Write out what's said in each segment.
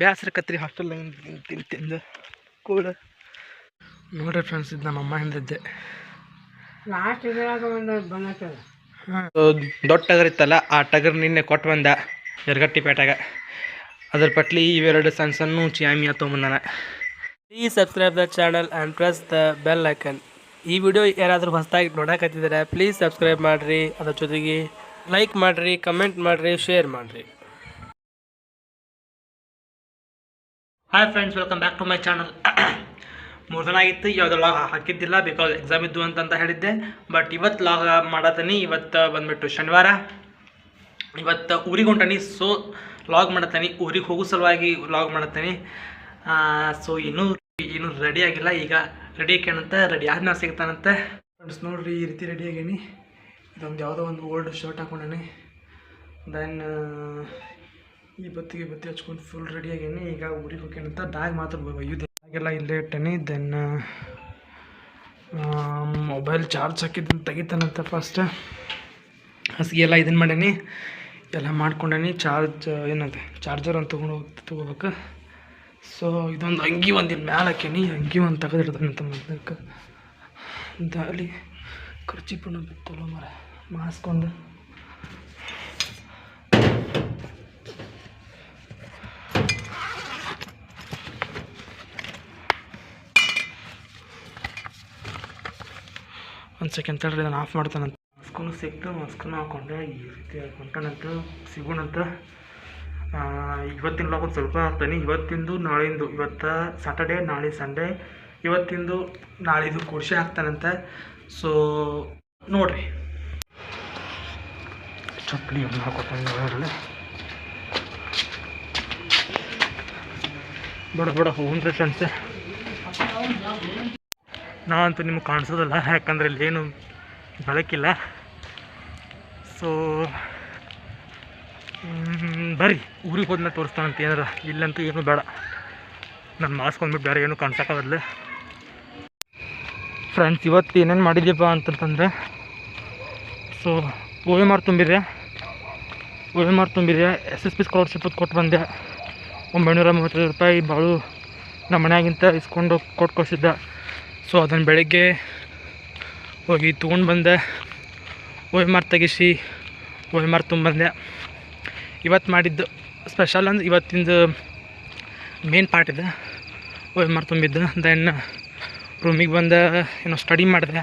ಬೇಸರ ಕತ್ರಿ ಹಾಸ್ಟೆಲ್ ತಿಂದು ತಿಂದು ಕೂಡ. ನೋಡ್ರಿ ಫ್ರೆಂಡ್ಸ್ ಇದು ನಮ್ಮ ಅಮ್ಮ ಹಿಂದಿದ್ದೆ. ಲಾಸ್ಟ್ ಇದ್ರಾಗ ಒಂದು ಬಂದತ್ತಲ್ಲ ದೊಡ್ಡ ಟಗರ್ ಇತ್ತಲ್ಲ ಆ ಟಗರ್ ನಿನ್ನೆ ಕೊಟ್ಟು ಬಂದ ಎರಗಟ್ಟಿ ಪೇಟಾಗ ಅದ್ರ ಪಟ್ಲಿ ಇವೆರಡು ಸಣ್ಣ ಸಣ್ಣ ಚಾಮಿಯ ತೊಗೊಂಬಂದಾನ. Please subscribe the channel and press the bell icon ಈ ವಿಡಿಯೋ ಯಾರಾದರೂ ಹೊಸದಾಗಿ ನೋಡಕತ್ತಿದ್ದಾರೆ ಪ್ಲೀಸ್ ಸಬ್ಸ್ಕ್ರೈಬ್ ಮಾಡಿರಿ. ಅದ್ರ ಜೊತೆಗೆ ಲೈಕ್ ಮಾಡಿರಿ ಕಮೆಂಟ್ ಮಾಡಿರಿ ಶೇರ್ ಮಾಡಿರಿ. Hi friends welcome back to my channel ಮೂರು ದಿನ ಆಗಿತ್ತು ಯಾವುದೋ ಲಾಗ್ ಹಾಕಿದ್ದಿಲ್ಲ ಬಿಕಾಸ್ ಎಕ್ಸಾಮ್ ಇದ್ದು ಅಂತಂತ ಹೇಳಿದ್ದೆ. ಬಟ್ ಇವತ್ತು ಲಾಗ್ ಮಾಡತ್ತೀನಿ ಇವತ್ತು ಬಂದ್ಬಿಟ್ಟು ಶನಿವಾರ. ಇವತ್ತು ಊರಿಗೆ ಹೊಂಟನಿ ಸೊ ಲಾಗ್ ಮಾಡತ್ತೀನಿ ಊರಿಗೆ ಹೋಗೋ ಸಲುವಾಗಿ ಲಾಗ್ ಮಾಡತ್ತೀನಿ ಸೊ ಇನ್ನೂ ಇನ್ನೂ ರೆಡಿ ಆಗಿಲ್ಲ, ಈಗ ರೆಡಿ ಆಕೇನಂತೆ ರೆಡಿ ಆದ್ಮೇಲೆ ಸಿಗ್ತಾನಂತೆ. ಫ್ರೆಂಡ್ಸ್ ನೋಡ್ರಿ, ಈ ರೀತಿ ರೆಡಿ ಆಗೇನಿ. ಇದೊಂದು ಯಾವುದೋ ಒಂದು ಓಲ್ಡ್ ಶರ್ಟ್ ಹಾಕೊಂಡೇನಿ. ದೆನ್ ಈ ಬತ್ತಿಗೆ ಬತ್ತಿ ಹಚ್ಕೊಂಡು ಫುಲ್ ರೆಡಿ ಆಗೀನಿ. ಈಗ ಊರಿಗೆ ಹೋಗ್ಯಾನಂತ ಬ್ಯಾಗ್ ಮಾತ್ರ ಒಯ್ಯುದೆ. ಬ್ಯಾಗೆಲ್ಲ ಇಲ್ಲೇ ಇಟ್ಟೇನೆ. ದೆನ್ ಮೊಬೈಲ್ ಚಾರ್ಜ್ ಹಾಕಿದ್ದನ್ನು ತೆಗಿತಾನಂತ ಫಸ್ಟ್ ಹಸಿಗೆ ಎಲ್ಲ ಇದನ್ನು ಮಾಡ್ಯಾನಿ ಎಲ್ಲ ಮಾಡ್ಕೊಂಡೇನಿ. ಚಾರ್ಜ್ ಏನಂತೆ? ಚಾರ್ಜರ್ ಅಂತ ತೊಗೊಂಡು ಹೋಗಿ ತೊಗೋಬೇಕು. ಸೊ ಇದೊಂದು ಅಂಗಿ ಒಂದು ಇಲ್ಲಿ ಮ್ಯಾಲೆ ಹಾಕೀನಿ. ಅಂಗಿ ಒಂದು ತೆಗೆದಿಡ್ತಾನಂತ ಮೊದಲಕ್ಕೆ ದಾಲಿ ಖರ್ಚಿ ಬಿತ್ತಲ್ಲ ಮರ ಮಾಸ್ಕ್ ಒಂದು ಸೆಕೆಂಡ್ ತಡ್ರಿ, ಇದನ್ನು ಆಫ್ ಮಾಡ್ತಾನಂತ ಮಾಸ್ಕೂ ಸಿಕ್ತು ಮಾಸ್ಕೂ ಹಾಕೊಂಡೆ, ಈ ರೀತಿ ಹಾಕೊಂಡಂತ ಸಿಗೋಣಂತ. ಇವತ್ತಿನ ಒಂದು ಸ್ವಲ್ಪ ಹಾಕ್ತಾನೆ. ಇವತ್ತಿಂದು, ನಾಳಿಂದು. ಇವತ್ತು ಸಾಟರ್ಡೆ ನಾಳೆ ಸಂಡೇ ಇವತ್ತಿಂದು, ನಾಳಿದು ಕೂಡಿಸಿ ಹಾಕ್ತಾನಂತ. ಸೊ ನೋಡ್ರಿ. ಚಪ್ಪಲಿ ಹಾಕೊತಾನೆ ಬಡ ಬಡ ಹೋಗ್ರಿ ಫ್ರೆಂಡ್ಸ್ ನಾವಂತೂ ನಿಮ್ಗೆ ಕಾಣಿಸೋದಿಲ್ಲ, ಯಾಕಂದ್ರೆ ಇಲ್ಲೇನು ಬೆಳಕಿಲ್ಲ. ಸೊ ಬರ್ರಿ, ಊರಿಗೆ ಹೋದ್ಮೇಲೆ ತೋರಿಸ್ತಾನಂತ ಏನಾರ. ಇಲ್ಲಂತೂ ಏನೂ ಬೇಡ. ನಾನು ಮಾಸ್ಕ್ ಬಂದ್ಬಿಟ್ಟು ಬೇರೆ ಏನೂ ಕಾಣಿಸೋಕ್ಕಾಗಲ್ಲ. ಫ್ರೆಂಡ್ಸ್ ಇವತ್ತು ಏನೇನು ಮಾಡಿದ್ದೀಪ ಅಂತಂತಂದರೆ ಸೊ ಓವೆ ಮಾರು ತುಂಬಿದೆ. ಓವೆ ಮಾರು ತುಂಬಿದೆ ಎಸ್ ಎಸ್ ಪಿ ಸ್ಕಾಲರ್ಶಿಪ್ ಕೊಟ್ಟು ಬಂದೆ. ಒಂಬೈನೂರ ಮೂವತ್ತೈದು ರೂಪಾಯಿ ಭಾಳ ನಮ್ಮ ಮನ್ಯಾಗಿಂತ ಇಸ್ಕೊಂಡು ಕೊಟ್ಟು ಕಳಿಸಿದ್ದ. ಸೊ ಅದನ್ನು ಬೆಳಗ್ಗೆ ಹೋಗಿ ತೊಗೊಂಡು ಬಂದೆ. ಓ ಮರ ತೆಗೆಸಿ ತೆಗಿಸಿ ಮರ ತುಂಬಂದೆ ಇವತ್ತು ಮಾಡಿದ್ದು ಸ್ಪೆಷಲ್ ಅಂದ್ರೆ ಇವತ್ತಿಂದು ಮೇನ್ ಪಾರ್ಟ್ ಇದೆ. ಓ ಮರ ತುಂಬಿದ್ದು ದೆನ್ ರೂಮಿಗೆ ಬಂದ, ಏನೋ ಸ್ಟಡಿ ಮಾಡಿದೆ.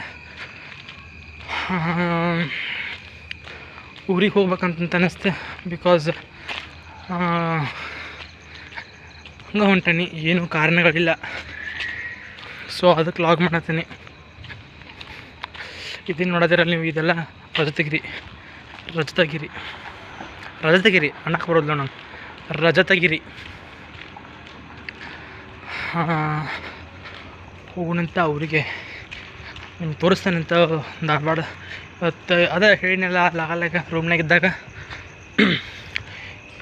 ಊರಿಗೆ ಹೋಗ್ಬೇಕಂತ ಅನ್ನಿಸ್ತೆ ಬಿಕಾಸ್ ಹಂಗೆ ಹೊಂಟನಿ. ಏನೂ ಕಾರಣಗಳಿಲ್ಲ. ಸೊ ಅದಕ್ಕೆ ಲಾಗ್ ಮಾಡತ್ತೀನಿ. ಇದನ್ನು ನೋಡೋದಿರಲ್ಲ ನೀವು ಇದೆಲ್ಲ ರಜತಗಿರಿ ರಜತಗಿರಿ ರಜತಗಿರಿ, ಅಣ್ಣಕ್ಕೆ ಬರೋದಿಲ್ಲ ನಾನು. ರಜತಗಿರಿ. ಹೋಗೋಣಂತ ಅವರಿಗೆ ನಿಮ್ಗೆ ತೋರಿಸ್ತಾನಂತ ಧಾರವಾಡ. ಇವತ್ತು, ಅದೇ ಹೇಳಿನಲ್ಲ ಲಾಗಲಾಗ ರೂಮ್ನಾಗ ಇದ್ದಾಗ.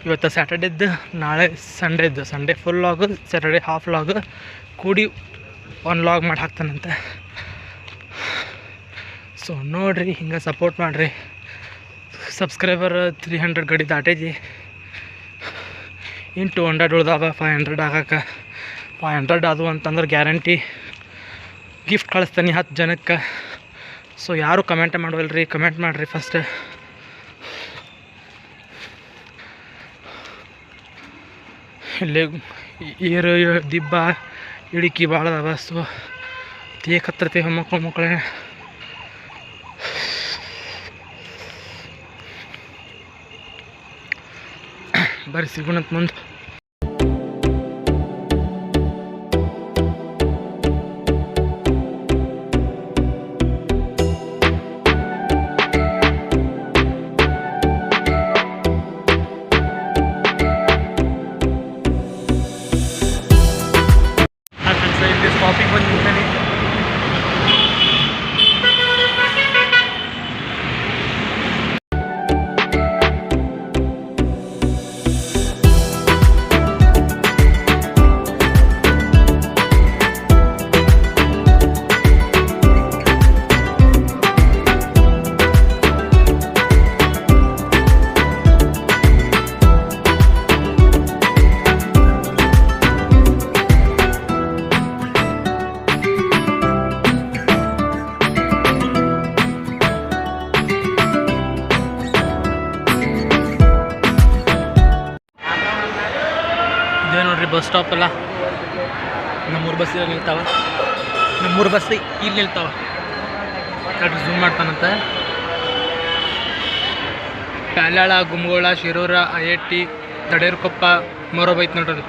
ಇವತ್ತು ಸ್ಯಾಟರ್ಡೇದ್ದು ನಾಳೆ ಸಂಡೇದ್ದು Sunday full log Saturday half log ಕೂಡಿ ಒಂದು ಲಾಗ್ ಮಾಡಿ ಹಾಕ್ತಾನಂತೆ ಸೊ ನೋಡಿರಿ ಹಿಂಗೆ ಸಪೋರ್ಟ್ ಮಾಡಿರಿ ಸಬ್ಸ್ಕ್ರೈಬರ್ ತ್ರೀ ಹಂಡ್ರೆಡ್ ಗಡಿ ದಾಟೈತಿ ಇನ್ನು ಟು ಹಂಡ್ರೆಡ್ ಉಳ್ದಾವ ಫೈವ್ ಹಂಡ್ರೆಡ್ ಆಗಕ್ಕೆ ಫೈವ್ ಹಂಡ್ರೆಡ್ ಅದು ಅಂತಂದ್ರೆ ಗ್ಯಾರಂಟಿ ಗಿಫ್ಟ್ ಕಳಿಸ್ತೀನಿ ಹತ್ತು ಜನಕ್ಕೆ ಸೊ ಯಾರು ಕಮೆಂಟ್ ಮಾಡವಲ್ರಿ ಕಮೆಂಟ್ ಮಾಡಿರಿ ಫಸ್ಟ್ ಇಲ್ಲಿ ಏರು ದಿಬ್ಬ ಇಳಿಕಿ ಭಾಳ ಅದಾವ ಸೊ ಏಕತ್ರತೆ ಮಕ್ಕಳು ಮಕ್ಕಳೇ. ಬರ್ರಿ ಸಿಗೋಣಂತ ಮುಂದೆ. ಬಸ್ ಇಲ್ಲಿ ನಿಲ್ತಾವ. ಕರೆಕ್ಟ್ ಝೂಮ್ ಮಾಡ್ತಾನಂತೆ. ಪ್ಯಾಲಾಳ, ಗುಮ್ಗೋಳ, ಶಿರೂರ ಅಯಟ್ಟಿ ತಡೇರ್ಕೊಪ್ಪ ಮೊರಬೈತ್ ನೋಡ್ರಿ.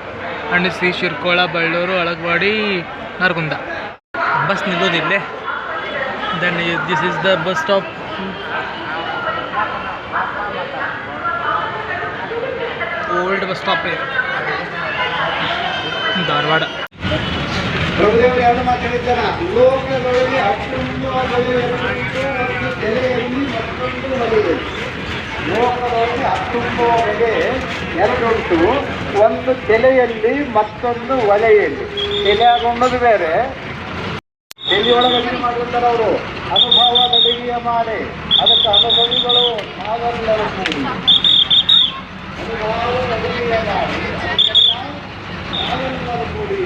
ಅಣಿಸಿ Shirkol, Ballur, Alagawadi, Nargund. Bus ನಿಲ್ಲೋದಿಲ್ಲೇ then this is the bus stop old bus stop Dharwad. ಪ್ರಭುದೇವರು ಎರಡು ಮಾತಾಡಿದ್ದಾರ? ಲೋಕದೊಳಗೆ ಅಷ್ಟೊಂದು ಬಗೆಯುಂಟು ಒಂದು ತೆಲೆಯಲ್ಲಿ ಮತ್ತೊಂದು ಬಗೆಯಿದೆ ಲೋಕದೊಳಗೆ ಅಷ್ಟೊಂದು ಬಗೆ ಎರಡುಂಟು. ಒಂದು ತೆಲೆಯಲ್ಲಿ ಮತ್ತೊಂದು ಒಲೆಯಲ್ಲಿ. ತೆಲೆ ಆಗೊಂಡದು ಬೇರೆ. ತೆಲೆಯೊಳಗೆ ಏನು ಮಾಡಿರ್ತಾರೆ ಅವರು? ಅನುಭವ ಅಡಿಗೆಯ ಮಾಡಿ. ಅದಕ್ಕೆ ಅನುಭವಿಗಳು ನಾವೆಲ್ಲರೂ ಕೂಡಿ. ಅನುಭವದ ಅಡಿಗೆಯ ಮಾಡಿ. ಕೂಡಿ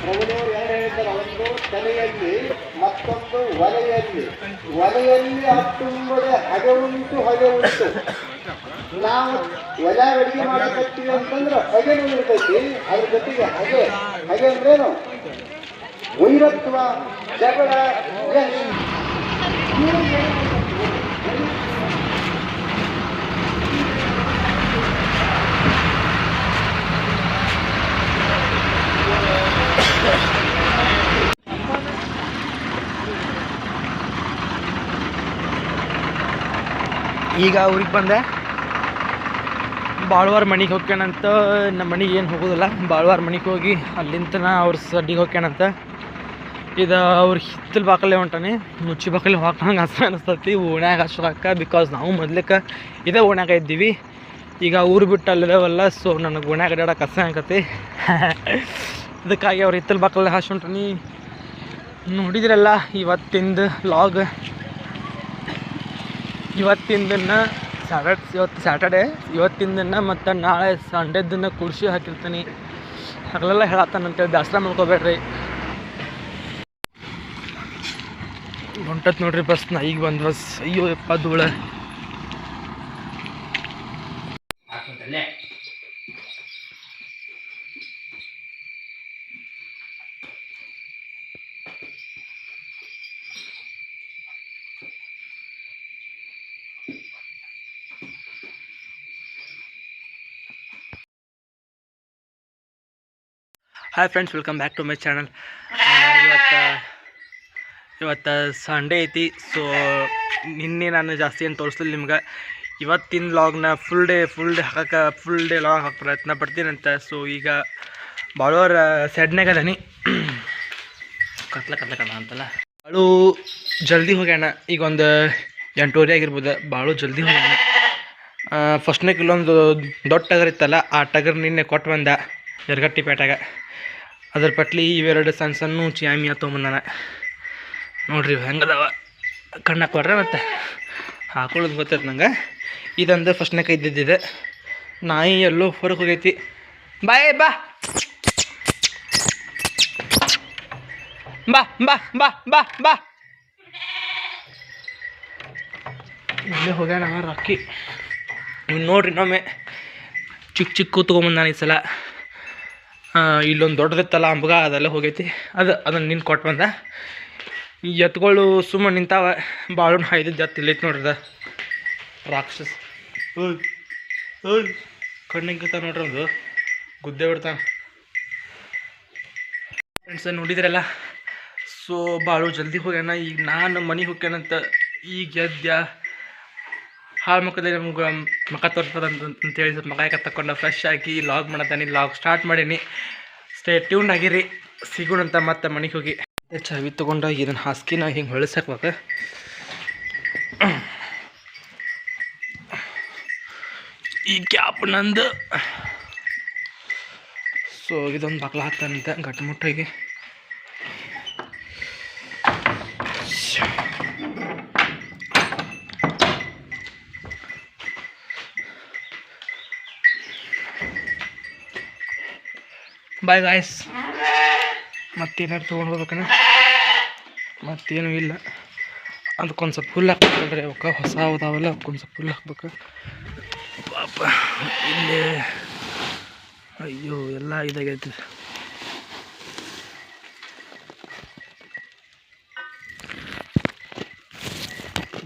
ಪ್ರಭುದೇವರು ಎರಡು ಹೇಳ್ತಾರೆ ಒಂದು ತಲೆಯಲ್ಲಿ ಮತ್ತೊಂದು ಒಲೆಯಲ್ಲಿ ಒಲೆಯಲ್ಲಿ ಹತ್ತುಂಬಡೆ ಹಗೆ ಉಂಟು ಹೊಗೆ ಉಂಟು ನಾವು ಒಲೆ ಅಡಿಗೆ ಮಾಡಕತ್ತೀವಿ ಅಂತಂದ್ರೆ ಹಗೆನೂ ಇರ್ತೈತಿ ಅದ್ರ ಜೊತೆಗೆ ಹಗೆ ಹಗೆ ಅಂದ್ರೇನು ವೈರತ್ವ ಜಗಳ ಈಗ ಊರಿಗೆ ಬಂದೆ. ಬಾಳ್ವಾರ ಮನೆಗೆ ಹೋಗ್ಯಾನಂತ ನಮ್ಮ ಮನೆಗೆ ಏನು ಹೋಗೋದಿಲ್ಲ. ಬಾಳ್ವಾರ ಮನೆಗೆ ಹೋಗಿ ಅಲ್ಲಿಂದ ಅವ್ರ ಸಡ್ಡಿಗೆ ಹೋಗ್ಯಾನಂತ ಇದು ಅವ್ರ ಹಿತ್ತಲ ಬಾಕಲೆ ಹೊಂಟಾನೆ. ಮುಚ್ಚಿ ಬಾಕಲೆ ಹಾಕಂಗೆ ಹಸ ಅನಿಸ್ತತಿ. ಓಣ್ಯಾಗ ಹಚ್ಚೋಕ ಬಿಕಾಸ್ ನಾವು ಮೊದ್ಲಕ್ಕೆ ಇದೇ ಓಣ್ಯಾಗ ಇದ್ದೀವಿ. ಈಗ ಊರು ಬಿಟ್ಟು ಅಲ್ಲಿದಾವಲ್ಲ ಸೊ ನನಗೆ ಓಣ್ಯಾಗ ಅಡ್ಯಾಡಕ್ಕೆ ಹಸ ಆಕತಿ ಅದಕ್ಕಾಗಿ ಅವ್ರು ಹಿತ್ತಲ ಬಾಕಲೆ ಹಾಸ್ಕೊಂಡ್ರಿ ನೋಡಿದ್ರಲ್ಲ, ಇವತ್ತಿಂದ ಲಾಗ್ ಇವತ್ತಿಂದನ್ನ ಸ್ಯಾಟರ್ಡ್ ಇವತ್ತು ಸ್ಯಾಟರ್ಡೆ ಇವತ್ತಿಂದನ್ನ ಮತ್ತು ನಾಳೆ ಸಂಡೇದನ್ನ ಕುರ್ಸಿ ಹಾಕಿರ್ತೀನಿ. ಹಗಲೆಲ್ಲ ಹೇಳತ್ತಾನಂತೇಳಿ ದಸರಾ ಮಾಡ್ಕೋಬೇಡ್ರಿ. ಹೊಂಟತ್ ನೋಡ್ರಿ ಬಸ್ ನಾ ಈಗ ಬಂದು ಬಸ್. ಅಯ್ಯೋ ಯಪ್ಪ ಧೂಳ. Hi friends welcome back to my channel ಇವತ್ತು ಇವತ್ತು ಸಂಡೇ ಐತಿ ಸೊ ನಿನ್ನೆ ನಾನು ಜಾಸ್ತಿ ಏನು ತೋರಿಸ್ಲಿಲ್ಲ ನಿಮ್ಗೆ. ಇವತ್ತಿನ ಲಾಗ್ನ ಫುಲ್ ಡೇ ಫುಲ್ ಡೇ ಹಾಕಕ್ಕೆ ಫುಲ್ ಡೇ ಲಾಗ್ ಹಾಕಿ ಪ್ರಯತ್ನ ಪಡ್ತೀನಂತ ಸೊ ಈಗ ಭಾಳೋರ ಸೆಡ್ನಾಗ ಅದನಿ. ಕತ್ಲ ಕತ್ಲ ಕಣ ಅಂತಲ್ಲ. ಭಾಳು ಜಲ್ದಿ ಹೋಗ್ಯಾಣ ಈಗ ಒಂದು ಎಂಟೂವರೆ ಆಗಿರ್ಬೋದು ಭಾಳ ಜಲ್ದಿ ಹೋಗ್ಯಾಣ ಫಸ್ಟ್ನೇ ಇಲ್ಲೊಂದು ದೊಡ್ಡ ಟಗರ್ ಇತ್ತಲ್ಲ, ಆ ಟಗರ್ ನಿನ್ನೆ ಕೊಟ್ಟು ಬಂದ ಎರ್ಗಟ್ಟಿ ಪೇಟೆಗೆ ಅದ್ರ ಪಟ್ಲಿ ಇವೆರಡು ಸಣ್ಣ ಸಣ್ಣ ಚಿಯಾಮಿಯ ತೊಗೊಂಬಂದಾನ ನೋಡ್ರಿ ಹೆಂಗದವ ಹೆಂಗದಾವ. ಕಣ್ಣಾಕ್ ಕೊಡ್ರೆ ಮತ್ತೆ. ಹಾಕೊಳ್ಳೋದು ಗೊತ್ತೈತೆ ನಂಗೆ. ಇದಂದು ಫಸ್ಟ್ನೇ ಇದ್ದಿದ್ದಿದೆ ನಾಯಿ ಎಲ್ಲೋ ಹೊರಗೆ ಹೋಗೈತಿ. ಬಾಯ್ ಬಾ. ಬಾ ಬಾ ಬಾ ಬಾ ಬಾ. ಇಲ್ಲೇ ಹೋಗ್ಯಾನ ರಾಕಿ. ನೋಡ್ರಿ ಇನ್ನೊಮ್ಮೆ. ಚಿಕ್ಕ ಚಿಕ್ಕ ತೊಗೊಂಬಂದಾನ ಈ ಸಲ. ಇಲ್ಲೊಂದು ದೊಡ್ಡದಿತ್ತಲ್ಲ ಅಂಬಗ ಅದೆಲ್ಲ ಹೋಗೈತಿ. ಅದು ಅದನ್ನು ನಿನ್ನ ಕೊಟ್ಟು ಬಂದ. ಈ ಎತ್ಗಳು ಸುಮ್ಮನೆ ನಿಂತಾವ. ಭಾಳ ಹಾಯ್ದಿದ್ದು ಎತ್ತು ಇಲ್ಲೈತಿ ನೋಡ್ರದ ರಾಕ್ಷಸ ರಾಕ್ಷಸ್. ಓಯ್ ಓಯ್. ಕಣ್ಣಿಗೆ ನೋಡ್ರಿ ಅದು ಗುದ್ದೆ ಬಿಡ್ತಾನ. ಫ್ರೆಂಡ್ಸ್ ನೋಡಿದ್ರಲ್ಲ? ಸೊ ಭಾಳ ಜಲ್ದಿ ಹೋಗ್ಯಾನ. ಈಗ ನಾನು ಮನೆಗೆ ಹೋಗ್ಯಾನಂತ ಈಗ ಎದ್ಯ ಹಾಳು ಮುಖದಲ್ಲಿ ನಮ್ಗೆ ಮುಖ ತೋರಿಸ್ತದ ಅಂತೇಳಿ ಸ್ವಲ್ಪ ಮಕ ತಕೊಂಡು ಫ್ರೆಶ್ ಆಗಿ ಲಾಗ್ ಮಾಡತ್ತಾನೆ ಲಾಗ್ ಸ್ಟಾರ್ಟ್ ಮಾಡೀನಿ. ಸ್ಟೇ ಟ್ಯೂನ್ ಆಗಿರಿ. ಸಿಗೋಣಂತ ಮತ್ತೆ ಮನೆಗೆ ಹೋಗಿ. ಚಾವಿ ತೊಗೊಂಡು ಇದನ್ನು ಹಾಸ್ಕಿನ ಹಿಂಗೆ ಹೊಳಸಾಕ್ಬೇಕು ಈ ಗ್ಯಾಪ್ ನಂದು. ಸೊ ಇದೊಂದು ಬಾಗ್ಲ ಹಾಕ್ತಾನಂತೆ ಗಟ್ಟಿಮುಟ್ಟಾಗಿ ಬಾಯ್ ಗಾಯ್ಸ್ ಮತ್ತೇನಾರು ತೊಗೊಂಡು ಹೋಗ್ಬೇಕನ? ಮತ್ತೇನೂ ಇಲ್ಲ. ಅದಕ್ಕೊಂದು ಸ್ವಲ್ಪ ಹುಲ್ಲು ಹಾಕ್ಬೇಕಲ್ರಿ ಅವಕ್ಕೆ ಹೊಸ ಅದಾವಲ್ಲ, ಅದಕ್ಕೊಂದು ಸ್ವಲ್ಪ ಹುಲ್ಲು ಹಾಕ್ಬೇಕು. ಪಾಪ, ಇಲ್ಲಿ. ಅಯ್ಯೋ, ಎಲ್ಲ ಇದಾಗೈತಿ.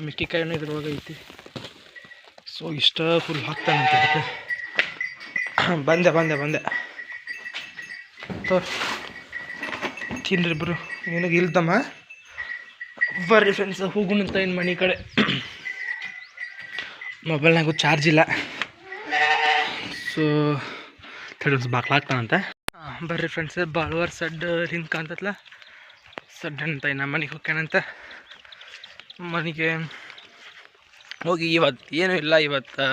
ಮೆಕ್ಕಿಕಾಯಿನೂ ಇದ್ರೊಳಗೆ ಐತಿ ಸೊ ಇಷ್ಟ ಫುಲ್ ಹಾಕ್ತಾನಂತ ಬಂದೆ ಬಂದೆ ಬಂದೆ. ತೋರ್ ತಿನ್ರಿ ಬರು. ನಿನಗೆ ಇಲ್ದಮ್ಮ. ಬರ್ರಿ ಫ್ರೆಂಡ್ಸ್ ಹೋಗುಣಂತ ಇನ್ನು ಮನೆ ಕಡೆ. ಮೊಬೈಲ್ನಾಗು ಚಾರ್ಜ್ ಇಲ್ಲ. ಸೊ ತಡಿ ಬಾಕ್ಲಾಗ್ತಾನಂತೆ ಬರ್ರಿ ಫ್ರೆಂಡ್ಸ್ ಬಾಳ್ವಾರ್ ಸಡ್ ಹಿಂದ್ ಕಾಣ್ತತ್ಲ. ಸಡ್ ಅಂತ ಇನ್ನು ಮನೆಗೆ ಹೋಗ್ಯಾನಂತ ಮನೆಗೆ ಹೋಗಿ ಇವತ್ತು ಏನೂ ಇಲ್ಲ ಇವತ್ತು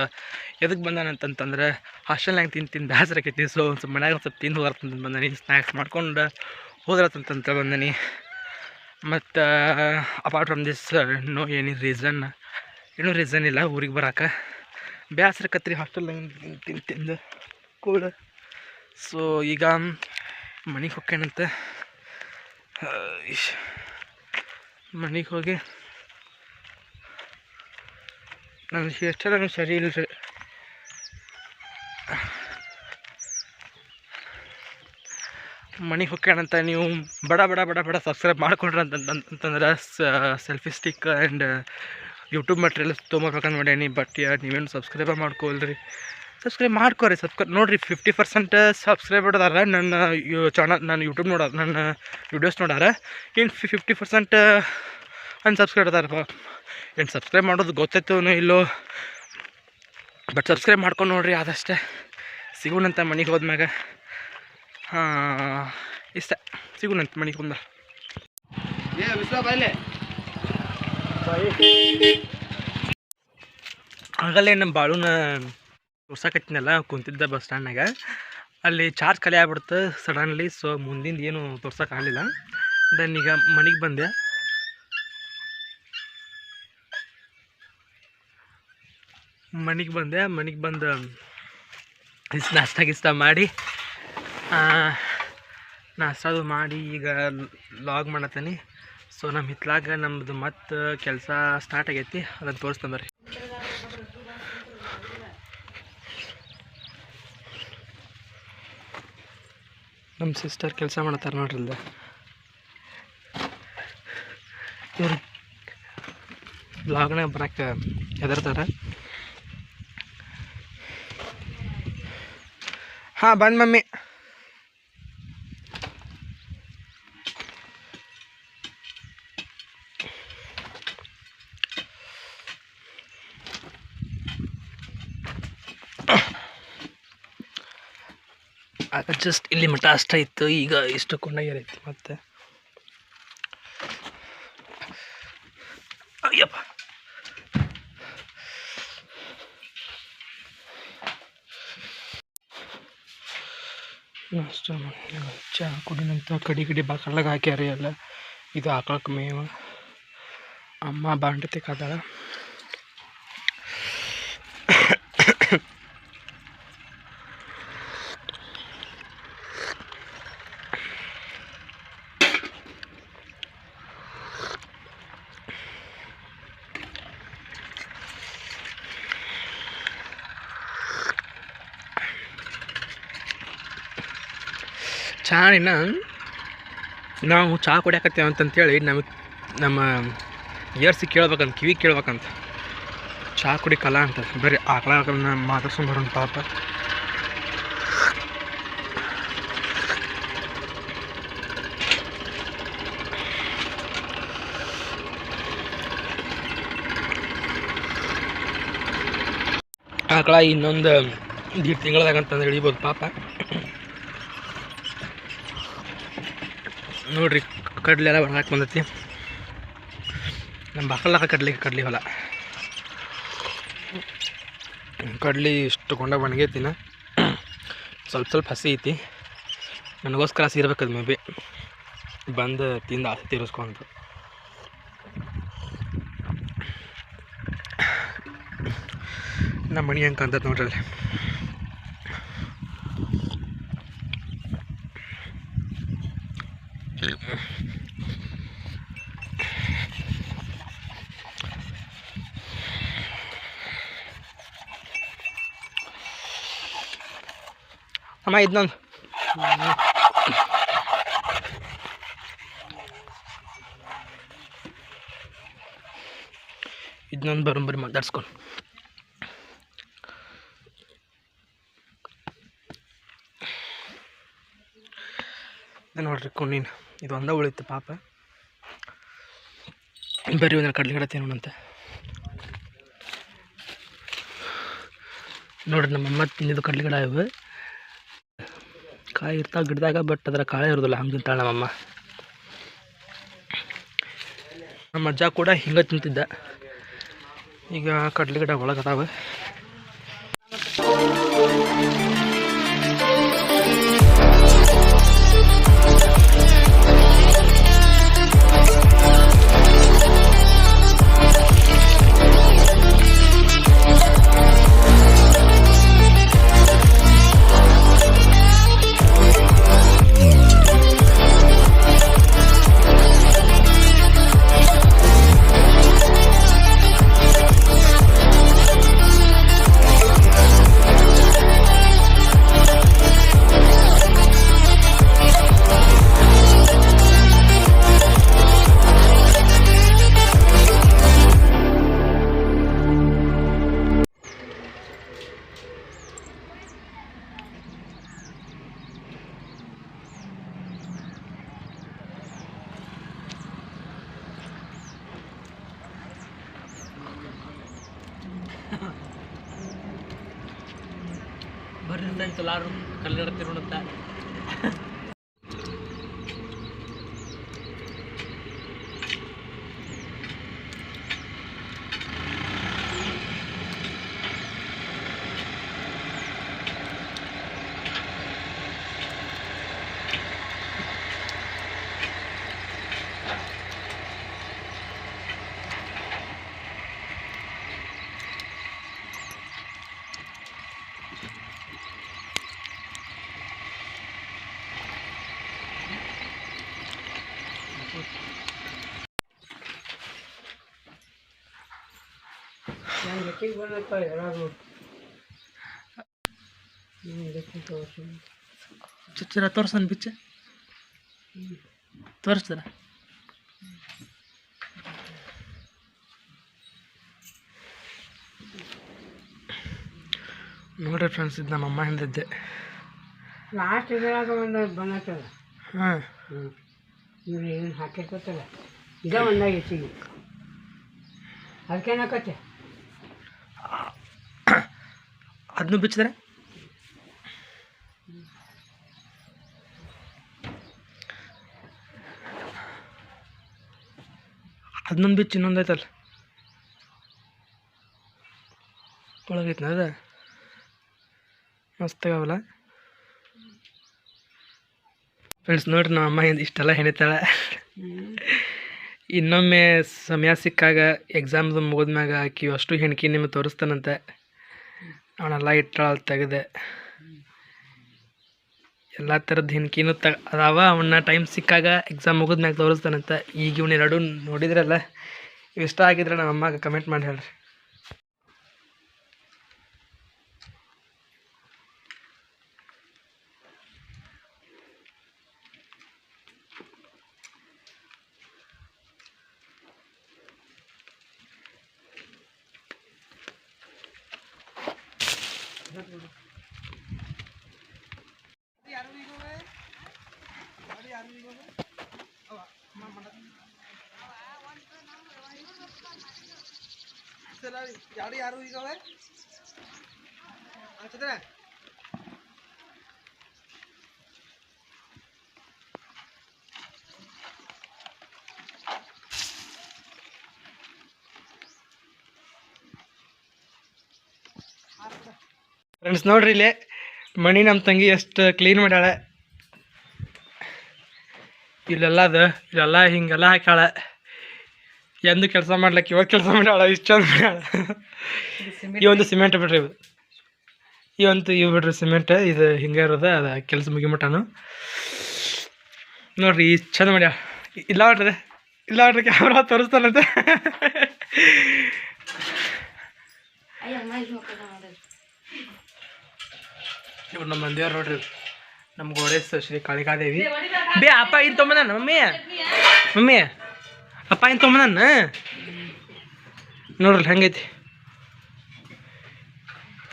ಎದಕ್ಕೆ ಬಂದಾನಂತಂತಂದ್ರೆ ಹಾಸ್ಟೆಲ್ನಾಗ ತಿಂದು ತಿಂದು ಬೇಸರ ಆಕೈತಿ. ಸೊ ಒಂದು ಸ್ವಲ್ಪ ಮನ್ಯಾಗ ಸ್ವಲ್ಪ ತಿಂದು ಹೋಗ್ತಂತ ಬಂದನಿ. ಸ್ನ್ಯಾಕ್ಸ್ ಮಾಡ್ಕೊಂಡು ಹೋದ್ರತಂತ ಬಂದನಿ ಮತ್ತು apart from this no any reason ಏನೂ ರೀಸನ್ ಇಲ್ಲ ಊರಿಗೆ ಬರೋಕೆ. ಬೇಸರ ಕತ್ರಿ ಹಾಸ್ಟೆಲ್ನಾಗ ತಿಂದು ತಿಂದು ಕೂಡ. ಸೊ ಈಗ ಮನೆಗೆ ಹೋಗ್ಯಾನಂತ ಮನೆಗೆ ಹೋಗಿ. ನನಗೆ ಎಷ್ಟೆಲ್ಲ ಸರಿ ಇಲ್ಲ ಮನೆಗೆ ಅಂತ ನೀವು ಬಡ ಬಡ ಬಡ ಬಡ ಸಬ್ಸ್ಕ್ರೈಬ್ ಮಾಡ್ಕೊಂಡ್ರೆ ಅಂತಂದ್ರೆ selfie stick and YouTube materials ತೊಗೊಬೇಕಂತ ಮಾಡ್ಯಾನಿ ಬಟ್ ನೀವೇನು ಸಬ್ಸ್ಕ್ರೈಬ ಮಾಡ್ಕೊಲ್ರಿ. ಸಬ್ಸ್ಕ್ರೈಬ್ ಮಾಡ್ಕೊರಿ ಸಬ್ಸ್ಕ್ರೈಬ್ ನೋಡಿರಿ ಫಿಫ್ಟಿ ಪರ್ಸೆಂಟ್ ಸಬ್ಸ್ಕ್ರೈಬ್ ಅದಾರ, ನನ್ನ ಚಾನಲ್ ನನ್ನ ಯೂಟ್ಯೂಬ್ ನೋಡ ನನ್ನ ವೀಡಿಯೋಸ್ ನೋಡಾರ ಇನ್ನು ಫಿಫ್ಟಿ ಪರ್ಸೆಂಟ್ ಅನ್ಸಬ್ಸ್ಕ್ರೈಬ್ ಅದಾರಪ್ಪ ಏನು ಸಬ್ಸ್ಕ್ರೈಬ್ ಮಾಡೋದು ಗೊತ್ತಾಯ್ತು ಇಲ್ಲೋ ಬಟ್ ಸಬ್ಸ್ಕ್ರೈಬ್ ಮಾಡ್ಕೊಂಡು ನೋಡಿರಿ ಆದಷ್ಟೇ. ಸಿಗೋಣಂತ ಮನೆಗೆ ಹೋದ್ಮ್ಯಾಗ. ಇಷ್ಟ. ಸಿಗುಣಂತ ಮಣಿಕೊಂದ ಬಂದ. ಏ ವಿಶ್ವ ಬಾಯ್ಲೆ ಆಗಲೇ ನಮ್ಮ ಬಾಳೂನ ತೋರ್ಸಕತ್ತಿನಲ್ಲ ಕುಂತಿದ್ದ ಬಸ್ ಸ್ಟ್ಯಾಂಡ್ನಾಗ. ಅಲ್ಲಿ ಚಾರ್ಜ್ ಖಾಲಿ ಆಗ್ಬಿಡ್ತು ಸಡನ್ಲಿ ಸೊ ಮುಂದಿಂದ ಏನು ತೋರ್ಸೋಕ್ಕಾಗಲಿಲ್ಲ ದೆನ್ ಈಗ ಮನೆಗೆ ಬಂದೆ. ಮನೆಗೆ ಬಂದೆ ಮನೆಗೆ ಬಂದು ಇಸ್ ನಾಷ್ಟ ಗಿಷ್ಟ ಮಾಡಿ ನಾಷ್ಟ ಅದು ಮಾಡಿ ಈಗ ಲಾಗ್ ಮಾಡತ್ತೀನಿ. ಸೊ ನಮ್ಮ ಹಿತ್ಲಾಗ ನಮ್ಮದು ಮತ್ತೆ ಕೆಲಸ ಸ್ಟಾರ್ಟ್ ಆಗೈತಿ. ಅದನ್ನು ತೋರಿಸ್ತಾನೆ ಬರ್ರಿ. ನಮ್ಮ ಸಿಸ್ಟರ್ ಕೆಲಸ ಮಾಡತ್ತಾರೆ ನೋಡ್ರಿ ಇಲ್ಲ ಇವ್ರು ಬ್ಲಾಗ್ನಾಗ ಬರಕ್ಕೆ ಹೆದರ್ತಾರೆ. ಹಾಂ, ಬಂದು ಮಮ್ಮಿ. ಆಗ ಜಸ್ಟ್ ಇಲ್ಲಿ ಮಠ ಅಷ್ಟ ಇತ್ತು, ಈಗ ಇಷ್ಟು ಕೊಂಡಾಗ್ಯಾರೈತಿ ಮತ್ತೆ. ಅಯ್ಯಪ್ಪ. ಮಾಡಿ ಚಹಾ ಕುಡಿನಂತ ಕಡಿ ಕಡಿ ಬಾಕಲಾಗ ಹಾಕ್ಯಾರ ಎಲ್ಲ. ಇದು ಹಾಕಕ್ಕೆ ಮೇವು. ಅಮ್ಮ ಬಾಂಡೆ ತೆಕ್ಕಾದಾಳ ಚಹಾ ಇನ್ನ ನಾವು ಚಹಾ ಕುಡಿಯಾಕತ್ತೇವೆ ಅಂತಂತೇಳಿ ನಮಗೆ ನಮ್ಮ ಇಯರ್ಸಿ ಕೇಳ್ಬೇಕಂತ, ಕಿವಿ ಕೇಳ್ಬೇಕಂತ. ಚಹಾ ಕುಡಿ ಕಲ ಅಂತ, ಬರೀ ಆಕಳನ್ನ ಮಾತಾಡ್ಸ್ಕೊಂಡು ಬರೋಣ ಪಾಪ. ಆಕಳ ಇನ್ನೊಂದು ದೀಡ್ ತಿಂಗಳದಾಗ ಅಂತಂದ್ರೆ ಹಿಡಿಬೋದು ಪಾಪ. ನೋಡ್ರಿ, ಕಡಲೆ ಎಲ್ಲ ಒಣಗಾಕ ಬಂದೈತಿ. ನಮ್ಮ ಬಾಕಲಾಗ ಕಡ್ಲಿ ಕಡ್ಲಿ ಹೊಲ. ಕಡ್ಲಿ ಇಷ್ಟು ಕೊಂಡ ಒಣಗೈತಿನ ಸ್ವಲ್ಪ ಸ್ವಲ್ಪ ಹಸಿ ಐತಿ. ನನಗೋಸ್ಕರ ಹಸಿ ಇರ್ಬೇಕದು ಮೇ ಬಿ. ಬಂದು ತಿಂದು ಆಸೆ ತೀರಿಸ್ಕೊಂಡು. ನಮ್ಮ ಮಣಿ ಹೆಂಗೆ ಕಾಣ್ತೈತೆ ನೋಡ್ರಿ ಅಲ್ಲಿ. ಅಮ್ಮ ಇದನ್ನೊಂದು ಇದನ್ನೊಂದು ಬರೋಂಬರಿ ಮಾತಾಡ್ಸ್ಕೊಂಡು ನೋಡ್ರಿ ಕುಣ್ಣಿನ. ಇದು ಒಂದ ಉಳಿತು ಪಾಪ. ಬರೀ ಒಂದು ಕಡ್ಲೆ ಗಿಡ ತಿನ್ನೋಣಂತ ನೋಡ್ರಿ ನಮ್ಮಮ್ಮ ತಿಂದಿದ್ದು ಕಡ್ಲೆ ಗಿಡ ಇವು. ಕಾಯಿ ಇರ್ತಾವ ಗಿಡದಾಗ ಬಟ್ ಅದರ ಕಾಳೆ ಇರೋದಿಲ್ಲ. ಹಂಗೆ ತಿಂತಾಳೆ ನಮ್ಮಮ್ಮ. ನಮ್ಮ ಅಜ್ಜ ಕೂಡ ಹಿಂಗೆ ತಿಂತಿದ್ದ. ಈಗ ಕಡ್ಲೆ ಗಿಡ ಒಳಗೆ ಜೊತೆಗೆ ಬಂದಪ್ಪ ತೋರಿಸಿ ಚುಚ್ಚಿರ ತೋರ್ಸನ್ ಬಿಚ್ಚ. ತೋರಿಸ್ತಾರ? ನೋಡ್ರಿ ಫ್ರೆಂಡ್ಸ್ ಇದು ನಮ್ಮ ಅಮ್ಮ ಹಿಂದಿದ್ದೆ. ಲಾಸ್ಟ್ ಇದ್ರಾಗ ಒಂದು ಬಂದತ್ತಲ್ಲ ಹಾಂ. ಇವ್ರು ಏನು ಹಾಕಿಕೊತ್ತಲ್ಲ ಇದ ಒಂದಾಗ ಹೆಚ್ಚಿಗೆ ಅದಕ್ಕೇನಾಕತ್ತೆ ಅದನ್ನು ಬಿಚ್ಚಿದ್ರೆ? ಅದನ್ನೊಂದು ಬಿಚ್ಚು ಇನ್ನೊಂದು ಐತಲ್ಲ ಒಳಗೈತನ ಅದ? ಮಸ್ತ್ ಫ್ರೆಂಡ್ಸ್ ನೋಡ್ರಿ ನಮ್ಮ ಅಮ್ಮ ಇಷ್ಟೆಲ್ಲ ಹೆಣಿತಾಳೆ ಇನ್ನೊಮ್ಮೆ ಸಮಯ ಸಿಕ್ಕಾಗ ಎಕ್ಸಾಮ್ದು ಮುಗಿದ್ಮ್ಯಾಗ ಆಕಿ ಅಷ್ಟು ಹೆಣ್ಕಿ ನಿಮಗೆ ತೋರಿಸ್ತಾನಂತೆ. ಅವನೆಲ್ಲ ಇಟ್ಟಾಳ ತೆಗೆದೆ. ಎಲ್ಲ ಥರದ್ದು ಹೆಣ್ಕಿನೂ ತ, ಅದಾವ. ಅವನ್ನ ಟೈಮ್ ಸಿಕ್ಕಾಗ ಎಕ್ಸಾಮ್ ಮುಗಿದ್ಮ್ಯಾಗ ತೋರಿಸ್ತಾನಂತ. ಈಗ ಇವ್ನ ಎರಡು ನೋಡಿದ್ರಲ್ಲ ಇಷ್ಟ ಆಗಿದ್ರೆ ನಮ್ಮ ಅಮ್ಮಗೆ ಕಮೆಂಟ್ ಮಾಡಿ ಹೇಳ್ರಿ. ಯಾರು ಯಾರು ಫ್ರೆಂಡ್ಸ್ ನೋಡ್ರಿ ಇಲ್ಲಿ, ಮಣಿ ನಮ್ಮ ತಂಗಿ ಎಷ್ಟು ಕ್ಲೀನ್ ಮಾಡ್ಯಾಳೆ. ಇಲ್ಲೆಲ್ಲ ಅದು, ಇಲ್ಲೆಲ್ಲ ಹಿಂಗೆಲ್ಲ ಹಾಕ್ಯಾಳ. ಎಂದು ಕೆಲಸ ಮಾಡ್ಲಿಕ್ಕೆ ಇವಾಗ ಕೆಲಸ ಮಾಡ್ಯಾಳ ಇಷ್ಟು ಚಂದ ಮಾಡ್ಯಾಳ. ಈ ಒಂದು ಸಿಮೆಂಟ್ ಬಿಡ್ರಿ ಇವು ಈ ಒಂದು ಇವು ಬಿಡ್ರಿ ಸಿಮೆಂಟ್ ಇದು ಹಿಂಗೆ ಇರೋದು ಅದು ಕೆಲಸ ಮುಗಿಮಟನು ನೋಡ್ರಿ ಇಷ್ಟು ಚಂದ ಮಾಡ್ಯಾಳ. ಇಲ್ಲ ಬಿಡ್ರಿ ಇಲ್ಲ ನೋಡ್ರಿ ಕ್ಯಾಮ್ರಾ ತೋರಿಸ್ತಾನಂತೆ ಇವ್ರು ನಮ್ಮ ಮಂದಿಯವ್ರು ನೋಡ್ರಿ ನಮ್ಗೆ ನಮ್ಮ ಗೋಡೇಸ್ ಶ್ರೀ ಕಾಳಿಕಾದೇವಿ. ಬೇ ಅಪ್ಪ ಇನ್ ತೊಂಬ ಮಮ್ಮಿ? ಮಮ್ಮಿ? ಅಪ್ಪ ಏನು ತೊಂಬಂದಾನ ನೋಡ್ರಿ ಹೆಂಗೈತಿ.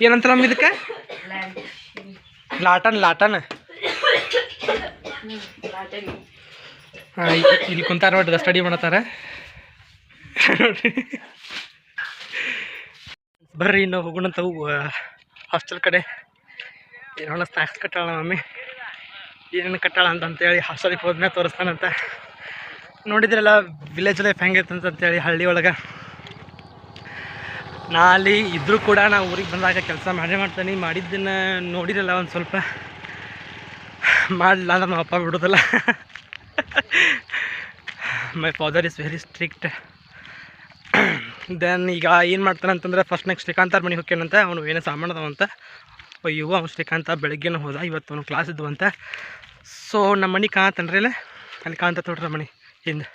ಏನಂತ ನಮ್ಮ ಇದಕ್ಕೆ? ಲಾಟನ್ ಲಾಟನ್. ಹಾ, ಇಲ್ಲಿ ಕುಂತಾರ ನೋಡ್ರಿ ಸ್ಟಡಿ ಮಾಡತ್ತಾರ. ಬರ್ರಿ ನಾವು ಹೋಗೋಣಂತ ಹಾಸ್ಟೆಲ್ ಕಡೆ. ಏನೋ ಸ್ನಾಕ್ಸ್ ಕಟ್ಟಾಳ ಮಮ್ಮಿ? ಏನೇನು ಕಟ್ಟಾಳ ಅಂತ ಅಂತೇಳಿ ಹಾಸ್ಟೆಲಿಗೆ ಹೋದ್ಮೇಲೆ ತೋರಿಸ್ತಾನಂತ. ನೋಡಿದ್ರಲ್ಲ ವಿಲೇಜ್ ಲೈಫ್ ಹೆಂಗೈತೆ ಅಂತೇಳಿ ಹಳ್ಳಿ ಒಳಗೆ. ಅಲ್ಲಿ ಇದ್ರೂ ಕೂಡ ನಾ ಊರಿಗೆ ಬಂದಾಗ ಕೆಲಸ ಮಾಡೇ ಮಾಡ್ತಾನೆ. ಮಾಡಿದ್ದನ್ನು ನೋಡಿರಲ್ಲ ಒಂದು ಸ್ವಲ್ಪ. ಮಾಡಲಿಲ್ಲ ಅಂದ್ರೆ ನಮ್ಮ ಅಪ್ಪ ಬಿಡೋದಲ್ಲ. My father is very strict then ಈಗ ಏನು ಮಾಡ್ತಾನೆ ಅಂತಂದ್ರೆ ಫಸ್ಟ್ ನೆಕ್ಸ್ಟ್ ಶ್ರೀಕಾಂತ ಮನೆಗೆ ಹೋಗ್ಯಾನಂತ ಅವನು ಏನೋ ಸಾಮಾನು ಅದಾವಂತ ಅಯ್ಯೋ, ಅವ್ನು ಶ್ರೀಕಾಂತ ಬೆಳಗ್ಗೆನೂ ಹೋದ ಇವತ್ತು ಅವನು ಕ್ಲಾಸ್ ಇದ್ವು ಅಂತ. ಸೊ ನಮ್ಮ ಮನೆ ಇಲ್ಲ ಅಲ್ಲಿ? ಕಾಂತ ನಮ್ಮ ಮನೆ. ಹಿಂದೆ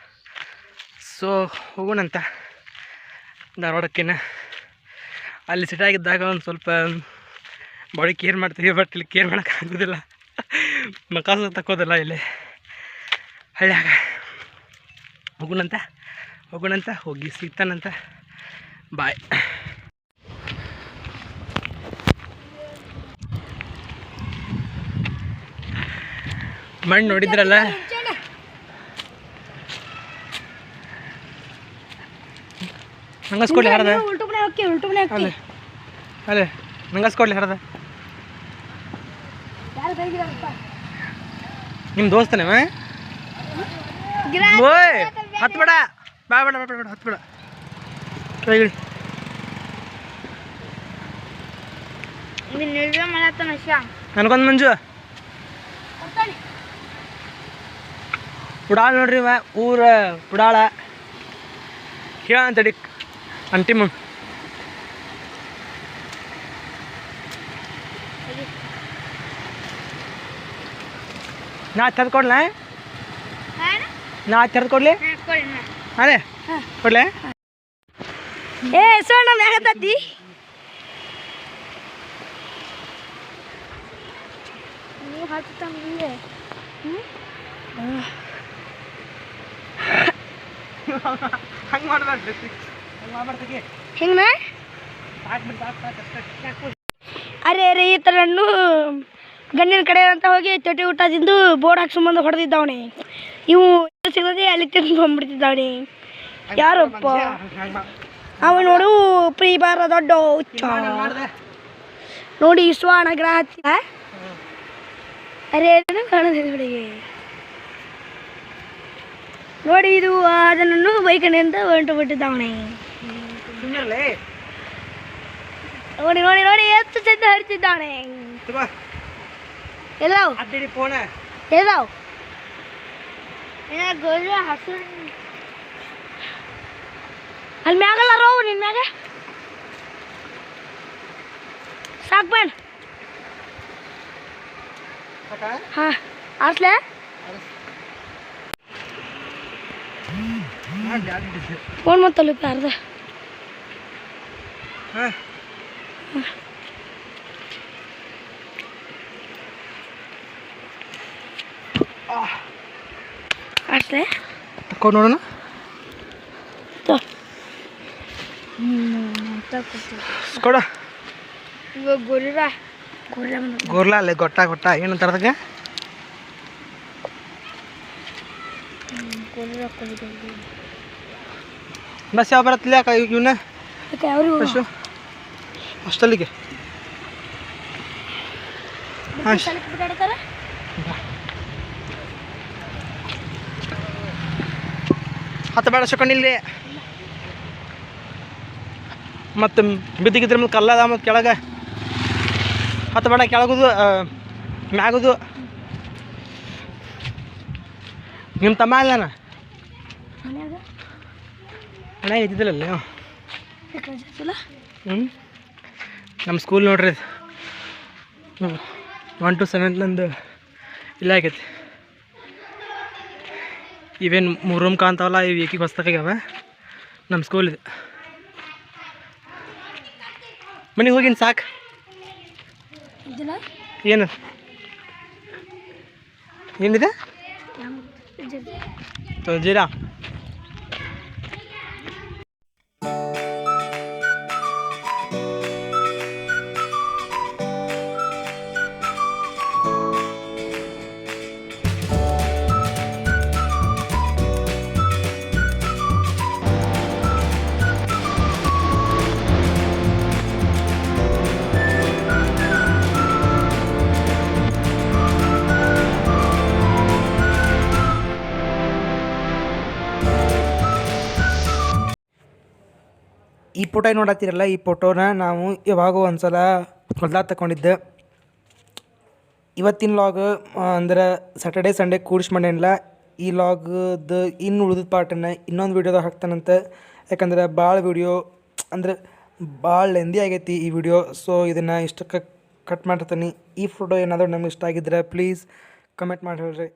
ಸೊ ಹೋಗೋಣಂತ. ಧಾರವಾಡಕ್ಕಿನ್ನ. ಅಲ್ಲಿ ಸಿಟಾಗಿದ್ದಾಗ ಒಂದು ಸ್ವಲ್ಪ ಬಾಡಿ ಕೇರ್ ಮಾಡ್ತೀವಿ ಬಟ್ ಇಲ್ಲಿ ಕೇರ್ ಮಾಡೋಕೆ ಆಗೋದಿಲ್ಲ. ಮಕಾಸ ತಕ್ಕೋದಿಲ್ಲ ಇಲ್ಲಿ. ಹಳ್ಳಿಯಾಗ ಹೋಗೋಣಂತ ಹೋಗೋಣಂತ, ಹೋಗಿ ಸಿಗ್ತಾನಂತ. ಬಾಯ್ ಮಣ್ಣು ನೋಡಿದ್ರಲ್ಲ? ನಂಗಸ್ಕೊಡ್ಲಿ ಹರದ. ಉಲ್ಟು ಮನೆ ಹೋಗಿ ಉಲ್ಟು ಮನೆ ಅಲ್ಲೇ ನಂಗಸ್ಕೊಡ್ಲಿ ಹರದ. ನಿಮ್ಮ ದೋಸ್ತನೇವ ಓಯ್ ಹತ್ತು ಬೇಡ. ಬಾ ಬೇಡ ಬೇಡ ಬೇಡ ಹತ್ತು ಬೇಡ. ಕೈಗಿಡಿ ನನಗೊಂದು ಮಂಜು. ಉಡಾಳ ನೋಡ್ರಿ ಇವ ಊರ ಉಡಾಳ ಹೇಳ ಅಂತಡಿ ಅಂಟಿಮ ನಾ ತೆರೆದು ಕೊಡ್ಲ ನಾ ತೆರೆದು ಕೊಡ್ಲಿ ಅದೇ ಕೊಡ್ಲೆ ಏ ಸೋಣ ಮ್ಯಾಗತ್ತತಿ ನೀವು ಹತ್ತಂಗಿಲ್ಲ ಹಂಗೆ ಮಾಡ್ಬಾರ್ದು ಹಂಗೆ ಮಾಡ್ಬಾರ್ದು ಹಿಂಗ ಅರೆ ಅರೆ, ಈ ಥರನ್ನು ಗಂಡಿನ ಕಡೆ ಅಂತ ಹೋಗಿ ತೊಟ್ಟಿ ಊಟ ತಿಂದು ಬೋರ್ಡ್ ಹಾಕಿ ಸಂಬಂಧ ಹೊಡೆದಿದ್ದವನೆ. ಇವು ಸಿಗದೆ ಅಲ್ಲಿ ತಿಂದು ಬಂದ್ಬಿಡ್ತಿದ್ದವನೆ ಯಾರಪ್ಪ? ಅವ ನೋಡು ಪ್ರೀ ಬಾರ ದೊಡ್ಡ ಹುಚ್ಚ. ನೋಡಿ ಸ್ವಾಣ ಗ್ರಹ ಅರೆ ಕಾಣೋದಿಲ್ಲ ನೋಡಿ, ಇದು ಅದನ್ನು ಬೈಕಣಿಂದ ಹೊಂಟು ಬಿಟ್ಟಿದ್ದವನೆ ಸುಮ್ಮನೆ ನೋಡಿ ನೋಡಿ ನೋಡಿ ಎಷ್ಟು ಚಂದ ಹರಿತಿದ್ದಾನೆ ತಗೋ ಎಲ್ಲವು ಅಡ್ಡಿ ಫೋನ ಎಲ್ಲವು ಗೋಜ ಹಸಿರು ಅಲ್ಲಿ ಮ್ಯಾಗಲ್ಲ ರೋವು ನಿನ್ನ ಮ್ಯಾಗ ಸಾಕು ಬೇಡ ಹಾಂ ಆಸ್ಲೆ ಫೋನ್ ಮತ್ತಲ್ಲ ಅರ್ಧ ಹಾಂ ಆಸ್ಲೆ ತಕೋ ನೋಡೋಣ ಕೊಡ ಇವಾಗ ಗೊರಿರ ಗೊರಿರ ಬಂದ ಗೋರ್ಲಾ ಅಲ್ಲೇ ಗೊಟ್ಟ ಗೊಟ್ಟ ಏನಂತಾರ ಅದಕ್ಕೆ ಗೊರಿರ ಬಸ್ ಯಾವ ಬರತ್ತಿಲ್ಲ ಯಾಕೆ ಇವನ್ನ ಬಿಟ್ಟಾಡ್ತಾರ ಹತ್ತು ಬೇಡ ಇಲ್ಲಿ. ಮತ್ತು ಬಿದ್ದಿಗಿದ್ರ ಮೇಲೆ ಕಲ್ಲದ ಮತ್ತು ಕೆಳಗೆ. ಹತ್ತು ಬೇಡ ಕೆಳಗುದು ಮ್ಯಾಗುದು. ನಿಮ್ಮ ತಮ್ಮ ಅಲ್ಲನ ಅಣ್ಣ? ಇದ್ದಿದ್ದಿಲ್ಲ ಹ್ಞೂ ನಮ್ಮ ಸ್ಕೂಲ್ ನೋಡ್ರಿ ಒನ್ ಟು ಸೆವೆಂತ್ ನಂದು ಇಲ್ಲ ಆಗೈತಿ. ಇವೇನು ಮೂರು ರೂಮ್ ಕಾಣ್ತಾವಲ್ಲ ಇವು ಏಕಿಗೆ ಹೊಸ್ತಾಗ್ಯಾವ ನಮ್ಮ ಸ್ಕೂಲ್ ಇದು. ಮನೆಗೆ ಹೋಗಿನ ಸಾಕು. ಏನು? ಏನಿದೆ? ಜೀರಾ. ಫೋಟೋ ನೋಡತ್ತೀರಲ್ಲ, ಈ ಫೋಟೋನ ನಾವು ಯಾವಾಗೂ ಒಂದ್ಸಲ ಹೊಲ್ದಾಗ ತಗೊಂಡಿದ್ದೆ ಇವತ್ತಿನ ಲಾಗ್ ಅಂದ್ರೆ ಸ್ಯಾಟರ್ಡೇ ಸಂಡೇ ಕೂಡಿಸಿ ಮಾಡೇನಲ್ಲ, ಈ ಲಾಗ್ದ ಇನ್ನು ಉಳಿದ ಪಾರ್ಟನ್ನು ಇನ್ನೊಂದು ವೀಡಿಯೋದಾಗ ಹಾಕ್ತಾನಂತೆ. ಯಾಕಂದ್ರೆ ಭಾಳ ವೀಡಿಯೋ ಅಂದ್ರೆ ಭಾಳ ಲೆಂದಿ ಆಗೈತಿ ಈ ವಿಡಿಯೋ ಸೊ ಇದನ್ನು ಇಷ್ಟಕ್ಕೆ ಕಟ್ ಮಾಡಿರ್ತೀನಿ. ಈ ಫೋಟೋ ಏನಾದರೂ ನಮ್ಗೆ ಇಷ್ಟ ಆಗಿದ್ರೆ ಪ್ಲೀಸ್ ಕಮೆಂಟ್ ಮಾಡಿ ಹೇಳ್ರಿ.